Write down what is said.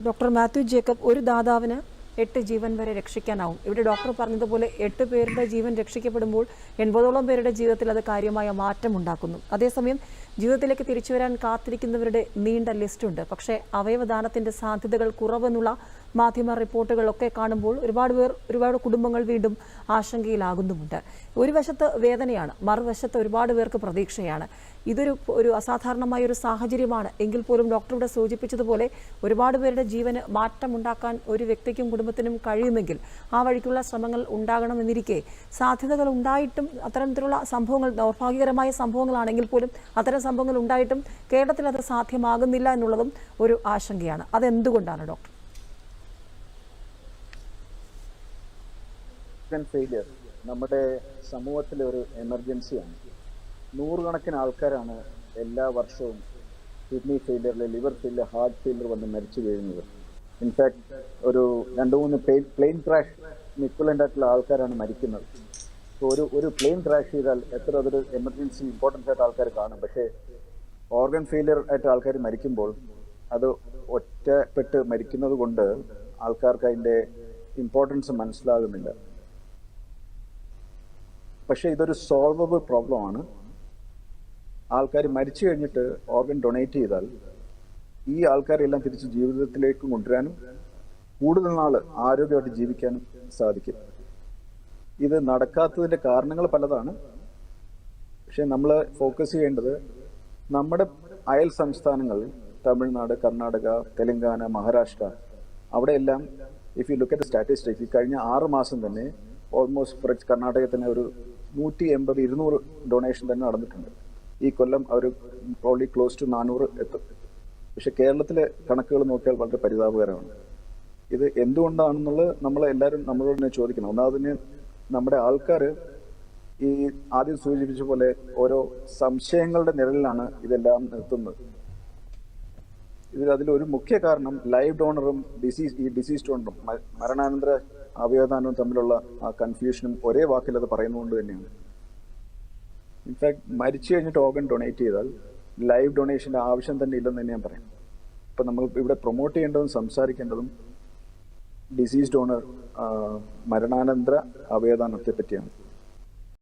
Doctor Mathew Jacob ഒരു ദാതാവിന് എട്ട് ജീവൻ വരെ രക്ഷിക്കാനാവും. ഇവിടെ ഡോക്ടർ പറഞ്ഞതുപോലെ എട്ട് പേരുടെ ജീവൻ രക്ഷിക്കപ്പെടുമ്പോൾ എൺപതോളം പേരുടെ ജീവിതത്തിൽ അത് കാര്യമായ മാറ്റം ഉണ്ടാക്കുന്നു അതേസമയം ജീവിതത്തിലേക്ക് തിരിച്ചു വരാൻ കാത്തിരിക്കുന്നവരുടെ നീണ്ട ലിസ്റ്റുണ്ട് പക്ഷേ അവയവദാനത്തിന്റെ സാധ്യതകൾ കുറവെന്നുള്ള മാധ്യമ റിപ്പോർട്ടുകളൊക്കെ കാണുമ്പോൾ ഒരുപാട് പേർ ഒരുപാട് കുടുംബങ്ങൾ വീണ്ടും ആശങ്കയിലാകുന്നുമുണ്ട്. ഒരു വശത്ത് വേദനയാണ് മറുവശത്ത് ഒരുപാട് പേർക്ക് പ്രതീക്ഷയാണ്. ഇതൊരു ഒരു അസാധാരണമായ ഒരു സാഹചര്യമാണ്. എങ്കിൽ പോലും ഡോക്ടർ സൂചിപ്പിച്ചതുപോലെ ഒരുപാട് പേരുടെ ജീവന് മാറ്റമുണ്ടാക്കാൻ ഒരു വ്യക്തിക്കും കുടുംബത്തിനും കഴിയുമെങ്കിൽ ആ വഴിക്കുള്ള ശ്രമങ്ങൾ ഉണ്ടാകണമെന്നിരിക്കെ സാധ്യതകൾ ഉണ്ടായിട്ടും അത്തരത്തിലുള്ള സംഭവങ്ങൾ ദൗർഭാഗ്യകരമായ സംഭവങ്ങളാണെങ്കിൽ പോലും അത്തരം സംഭവങ്ങൾ ഉണ്ടായിട്ടും കേരളത്തിൽ അത് സാധ്യമാകുന്നില്ല എന്നുള്ളതും ഒരു ആശങ്കയാണ്. അതെന്തുകൊണ്ടാണ് ഡോക്ടർ? ഓർഗൻ ഫെയിലിയർ നമ്മുടെ സമൂഹത്തിലെ ഒരു എമർജൻസിയാണ് നൂറുകണക്കിന് ആൾക്കാരാണ് എല്ലാ വർഷവും കിഡ്നി ഫെയിലിയറിൽ ലിവർ ഫെയിലിയർ ഹാർട്ട് ഫെയിലിയർ വന്ന് മരിച്ചു വീഴുന്നത്. ഇൻഫാക്ട് ഒരു രണ്ട് മൂന്ന് പ്ലെയിൻ ക്രാഷ് ഇക്വലന്റ് ആയിട്ടുള്ള ആൾക്കാരാണ് മരിക്കുന്നത്. ഒരു ഒരു പ്ലെയിൻ ക്രാഷ് ചെയ്താൽ എത്ര അതൊരു എമർജൻസി ഇമ്പോർട്ടൻസ് ആയിട്ട് ആൾക്കാർ കാണും. പക്ഷേ ഓർഗൻ ഫെയിലിയർ ആയിട്ട് ആൾക്കാർ മരിക്കുമ്പോൾ അത് ഒറ്റപ്പെട്ട് മരിക്കുന്നത് കൊണ്ട് ആൾക്കാർക്ക് അതിന്റെ ഇമ്പോർട്ടൻസ് മനസ്സിലാകുന്നില്ല. പക്ഷേ ഇതൊരു സോൾവബിൾ പ്രോബ്ലമാണ് ആൾക്കാർ മരിച്ചു കഴിഞ്ഞിട്ട് ഓർഗൻ ഡൊണേറ്റ് ചെയ്താൽ ഈ ആൾക്കാരെല്ലാം തിരിച്ച് ജീവിതത്തിലേക്ക് കൊണ്ടുവരാനും കൂടുതൽ നാൾ ആരോഗ്യമായിട്ട് ജീവിക്കാനും സാധിക്കും. ഇത് നടക്കാത്തതിന്റെ കാരണങ്ങൾ പലതാണ്. പക്ഷെ നമ്മൾ ഫോക്കസ് ചെയ്യേണ്ടത് നമ്മുടെ അയൽ സംസ്ഥാനങ്ങൾ തമിഴ്നാട് കർണാടക തെലങ്കാന മഹാരാഷ്ട്ര അവിടെയെല്ലാം if you look at statistics കഴിഞ്ഞ ആറ് മാസം തന്നെ ഓൾമോസ്റ്റ് തന്നെ ഒരു നൂറ്റി എൺപത് ഇരുന്നൂറ് ഡൊണേഷൻ തന്നെ നടന്നിട്ടുണ്ട്. ഈ കൊല്ലം അവർ പ്രോബ്ലി ക്ലോസ് ടു നാനൂറ് എത്തും. പക്ഷെ കേരളത്തിലെ കണക്കുകൾ നോക്കിയാൽ വളരെ പരിതാപകരമാണ്. ഇത് എന്തുകൊണ്ടാണെന്നുള്ളത് നമ്മൾ എല്ലാവരും നമ്മളോട് തന്നെ ചോദിക്കണം. ഒന്നാമതിന് നമ്മുടെ ആൾക്കാർ ഈ ആദ്യം സൂചിപ്പിച്ച പോലെ ഓരോ സംശയങ്ങളുടെ നിഴലിലാണ് ഇതെല്ലാം നിർത്തുന്നത്. ഇതിൽ ഒരു മുഖ്യ കാരണം ലൈവ് ഡോണറും ഡിസീസ് ഈ ഡിസീസ് ഡോണറും മരണാനന്തര അവയവദാനവും തമ്മിലുള്ള ആ കൺഫ്യൂഷനും ഒരേ വാക്കിൽ അത് പറയുന്നതുകൊണ്ട് തന്നെയാണ്. ഇൻഫാക്ട് മരിച്ചു കഴിഞ്ഞിട്ട് ഓർഗൻ ഡൊണേറ്റ് ചെയ്താൽ ലൈവ് ഡൊണേഷന്റെ ആവശ്യം തന്നെ ഇല്ലെന്ന് തന്നെ ഞാൻ പറയാം. ഇപ്പം നമ്മൾ ഇവിടെ പ്രൊമോട്ട് ചെയ്യേണ്ടതും സംസാരിക്കേണ്ടതും ഡിസീസ് ഡോണർ മരണാനന്തര അവയവദാനത്തെ പറ്റിയാണ്.